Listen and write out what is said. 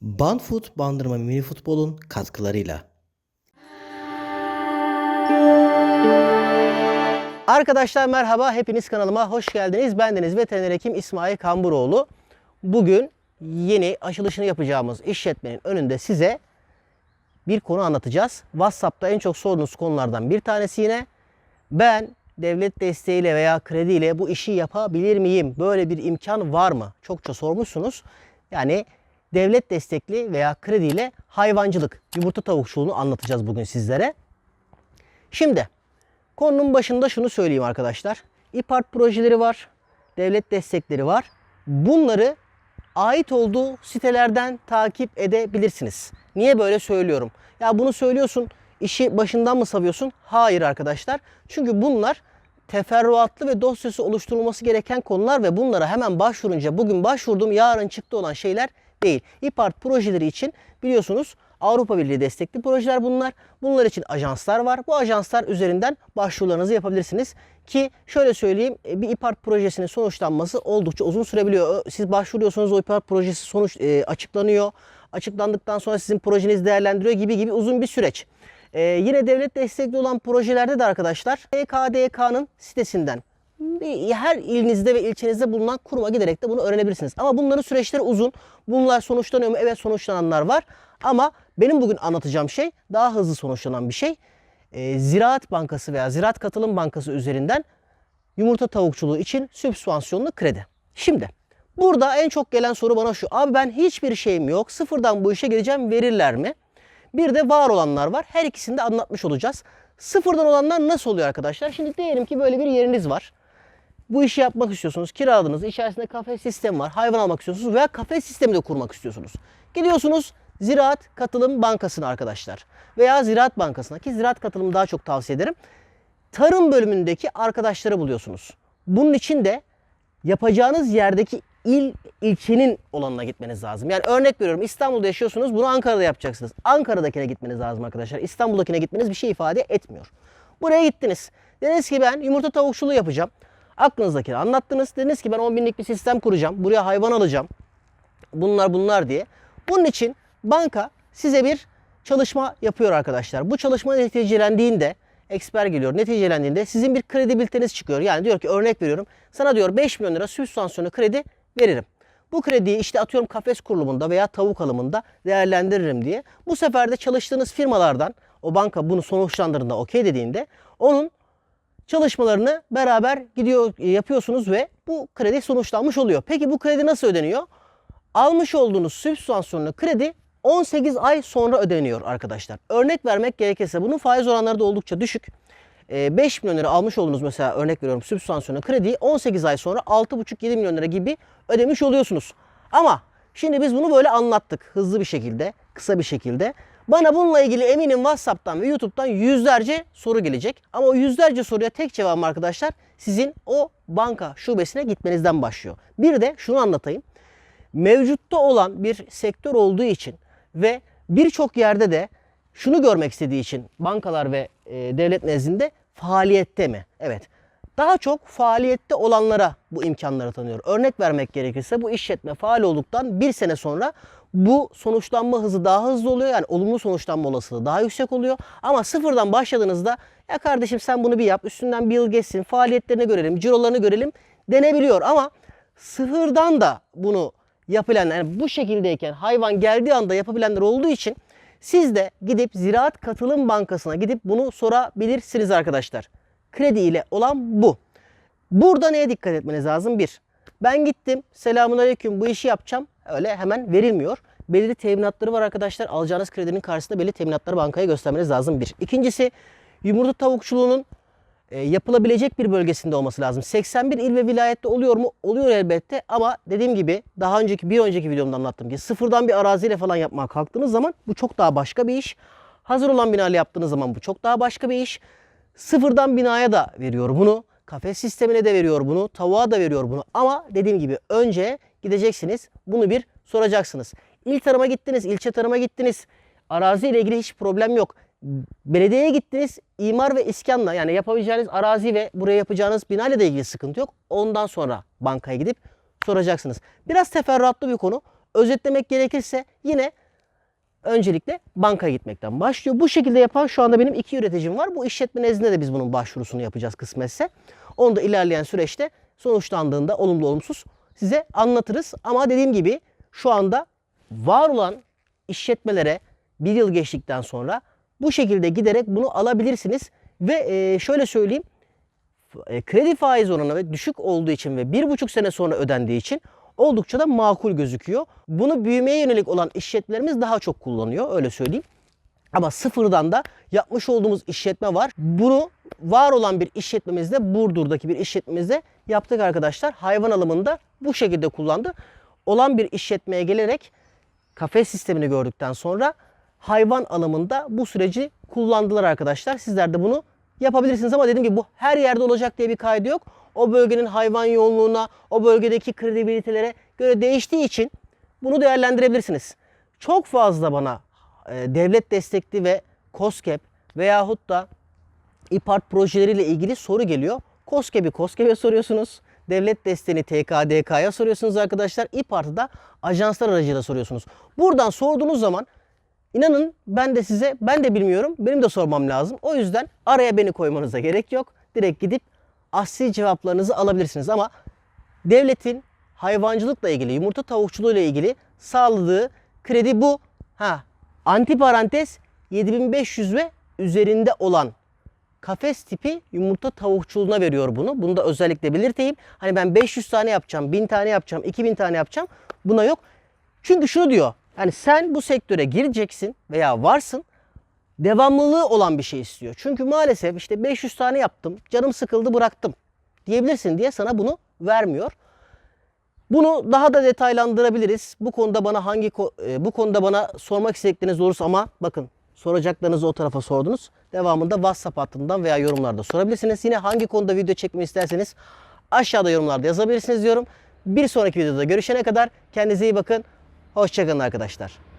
Banfood Bandırma Mini Futbol'un katkılarıyla. Arkadaşlar merhaba, hepiniz kanalıma hoş geldiniz. Bendeniz veteriner hekim İsmail Kamburoğlu. Bugün yeni açılışını yapacağımız işletmenin önünde size bir konu anlatacağız. WhatsApp'ta en çok sorduğunuz konulardan bir tanesi yine. Ben devlet desteğiyle veya krediyle bu işi yapabilir miyim? Böyle bir imkan var mı? Çokça sormuşsunuz. Yani devlet destekli veya krediyle hayvancılık, yumurta tavukçuluğunu anlatacağız bugün sizlere. Şimdi konunun başında şunu söyleyeyim arkadaşlar. İPART projeleri var, devlet destekleri var. Bunları ait olduğu sitelerden takip edebilirsiniz. Niye böyle söylüyorum? Ya bunu söylüyorsun, işi başından mı savuyorsun? Hayır arkadaşlar. Çünkü bunlar teferruatlı ve dosyası oluşturulması gereken konular ve bunlara hemen başvurunca bugün başvurdum yarın çıktı olan şeyler değil. İPART projeleri için biliyorsunuz Avrupa Birliği destekli projeler bunlar. Bunlar için ajanslar var. Bu ajanslar üzerinden başvurularınızı yapabilirsiniz. Ki şöyle söyleyeyim bir İPART projesinin sonuçlanması oldukça uzun sürebiliyor. Siz başvuruyorsunuz o İPART projesi sonuç e, açıklanıyor. Açıklandıktan sonra sizin projeniz değerlendiriyor gibi gibi uzun bir süreç. Ee, yine devlet destekli olan projelerde de arkadaşlar TKDK'nın sitesinden her ilinizde ve ilçenizde bulunan kuruma giderek de bunu öğrenebilirsiniz. Ama bunların süreçleri uzun. Bunlar sonuçlanıyor mu? Evet sonuçlananlar var. Ama benim bugün anlatacağım şey daha hızlı sonuçlanan bir şey. Ee, Ziraat Bankası veya Ziraat Katılım Bankası üzerinden yumurta tavukçuluğu için sübvansiyonlu kredi. Şimdi burada en çok gelen soru bana şu. Abi ben hiçbir şeyim yok. Sıfırdan bu işe gireceğim verirler mi? Bir de var olanlar var. Her ikisini de anlatmış olacağız. Sıfırdan olanlar nasıl oluyor arkadaşlar? Şimdi diyelim ki böyle bir yeriniz var. Bu işi yapmak istiyorsunuz. Kiraladınız. İçerisinde kafes sistemi var. Hayvan almak istiyorsunuz veya kafes sistemi de kurmak istiyorsunuz. Gidiyorsunuz Ziraat Katılım Bankası'na arkadaşlar. Veya Ziraat Bankası'na ki Ziraat Katılımı daha çok tavsiye ederim. Tarım bölümündeki arkadaşları buluyorsunuz. Bunun için de yapacağınız yerdeki il ilçenin olanına gitmeniz lazım. Yani örnek veriyorum İstanbul'da yaşıyorsunuz bunu Ankara'da yapacaksınız. Ankara'dakine gitmeniz lazım arkadaşlar. İstanbul'dakine gitmeniz bir şey ifade etmiyor. Buraya gittiniz. Dediniz ki ben yumurta tavukçuluğu yapacağım. Aklınızdakini anlattınız. Dediniz ki ben 10 binlik bir sistem kuracağım. Buraya hayvan alacağım. Bunlar bunlar diye. Bunun için banka size bir çalışma yapıyor arkadaşlar. Bu çalışma neticelendiğinde eksper geliyor. Neticelendiğinde sizin bir kredibiliteniz çıkıyor. Yani diyor ki örnek veriyorum. Sana diyor 5 milyon lira sübvansiyonlu kredi veririm. Bu krediyi işte atıyorum kafes kurulumunda veya tavuk alımında değerlendiririm diye. Bu sefer de çalıştığınız firmalardan o banka bunu sonuçlandırdığında okey dediğinde onun çalışmalarını beraber gidiyor yapıyorsunuz ve bu kredi sonuçlanmış oluyor. Peki bu kredi nasıl ödeniyor? Almış olduğunuz sübvansiyonlu kredi 18 ay sonra ödeniyor arkadaşlar. Örnek vermek gerekirse bunun faiz oranları da oldukça düşük. 5 milyon lira almış olduğunuz mesela örnek veriyorum sübvansiyonlu krediyi 18 ay sonra 6,5-7 milyon lira gibi ödemiş oluyorsunuz. Ama şimdi biz bunu böyle anlattık hızlı bir şekilde, kısa bir şekilde. Bana bununla ilgili eminim WhatsApp'tan ve YouTube'dan yüzlerce soru gelecek. Ama o yüzlerce soruya tek cevabım arkadaşlar sizin o banka şubesine gitmenizden başlıyor. Bir de şunu anlatayım. Mevcutta olan bir sektör olduğu için ve birçok yerde de şunu görmek istediği için bankalar ve e, devlet nezdinde faaliyette mi? Evet. Daha çok faaliyette olanlara bu imkanları tanıyor. Örnek vermek gerekirse bu işletme faal olduktan bir sene sonra bu sonuçlanma hızı daha hızlı oluyor. Yani olumlu sonuçlanma olasılığı daha yüksek oluyor. Ama sıfırdan başladığınızda ya kardeşim sen bunu bir yap üstünden bir yıl geçsin faaliyetlerini görelim cirolarını görelim denebiliyor. Ama sıfırdan da bunu yapabilenler yani bu şekildeyken hayvan geldiği anda yapabilenler olduğu için siz de gidip Ziraat Katılım Bankası'na gidip bunu sorabilirsiniz arkadaşlar. Kredi ile olan bu. Burada neye dikkat etmeniz lazım? Bir, ben gittim selamun aleyküm bu işi yapacağım. Öyle hemen verilmiyor. Belirli teminatları var arkadaşlar. Alacağınız kredinin karşısında belirli teminatları bankaya göstermeniz lazım. Bir. İkincisi yumurta tavukçuluğunun e, yapılabilecek bir bölgesinde olması lazım. 81 il ve vilayette oluyor mu? Oluyor elbette ama dediğim gibi daha önceki bir önceki videomda anlattım ki sıfırdan bir araziyle falan yapmaya kalktığınız zaman bu çok daha başka bir iş. Hazır olan binayla yaptığınız zaman bu çok daha başka bir iş. Sıfırdan binaya da veriyor bunu. Kafes sistemine de veriyor bunu. Tavuğa da veriyor bunu. Ama dediğim gibi önce gideceksiniz. Bunu bir soracaksınız. İl tarıma gittiniz, ilçe tarıma gittiniz. Arazi ile ilgili hiç problem yok. Belediyeye gittiniz, imar ve iskanla yani yapabileceğiniz arazi ve buraya yapacağınız bina ile de ilgili sıkıntı yok. Ondan sonra bankaya gidip soracaksınız. Biraz teferruatlı bir konu. özetlemek gerekirse yine öncelikle bankaya gitmekten başlıyor. Bu şekilde yapan şu anda benim iki üreticim var. Bu işletme nezdinde de biz bunun başvurusunu yapacağız kısmetse. Onu da ilerleyen süreçte sonuçlandığında olumlu olumsuz size anlatırız. Ama dediğim gibi şu anda var olan işletmelere bir yıl geçtikten sonra bu şekilde giderek bunu alabilirsiniz. Ve e, şöyle söyleyeyim e, kredi faiz oranı ve düşük olduğu için ve bir buçuk sene sonra ödendiği için oldukça da makul gözüküyor. Bunu büyümeye yönelik olan işletmelerimiz daha çok kullanıyor öyle söyleyeyim. Ama sıfırdan da yapmış olduğumuz işletme var. Bunu var olan bir işletmemizde Burdur'daki bir işletmemizde yaptık arkadaşlar. Hayvan alımında bu şekilde kullandı. Olan bir işletmeye gelerek kafes sistemini gördükten sonra hayvan alımında bu süreci kullandılar arkadaşlar. Sizler de bunu yapabilirsiniz ama dediğim gibi bu her yerde olacak diye bir kaydı yok. O bölgenin hayvan yoğunluğuna, o bölgedeki kredibilitelere göre değiştiği için bunu değerlendirebilirsiniz. Çok fazla bana e, devlet destekli ve COSGAP veyahut da İPART projeleriyle ilgili soru geliyor. COSGAP'i COSGAP'e soruyorsunuz. Devlet desteğini TKDK'ya soruyorsunuz arkadaşlar. İPART'ı da ajanslar aracılığıyla soruyorsunuz. Buradan sorduğunuz zaman inanın ben de size ben de bilmiyorum. Benim de sormam lazım. O yüzden araya beni koymanıza gerek yok. Direkt gidip asli cevaplarınızı alabilirsiniz ama devletin hayvancılıkla ilgili, yumurta tavukçuluğuyla ilgili sağladığı kredi bu. Ha, antiparantez 7500 ve üzerinde olan kafes tipi yumurta tavukçuluğuna veriyor bunu. Bunu da özellikle belirteyim. Hani ben 500 tane yapacağım, 1000 tane yapacağım, 2000 tane yapacağım. Buna yok. Çünkü şunu diyor. Yani sen bu sektöre gireceksin veya varsın. Devamlılığı olan bir şey istiyor. Çünkü maalesef işte 500 tane yaptım, canım sıkıldı bıraktım diyebilirsin diye sana bunu vermiyor. Bunu daha da detaylandırabiliriz. Bu konuda bana hangi e, bu konuda bana sormak istedikleriniz olursa ama bakın soracaklarınızı o tarafa sordunuz. Devamında WhatsApp hattından veya yorumlarda sorabilirsiniz. Yine hangi konuda video çekmemi isterseniz aşağıda yorumlarda yazabilirsiniz diyorum. Bir sonraki videoda görüşene kadar kendinize iyi bakın. Hoşçakalın arkadaşlar.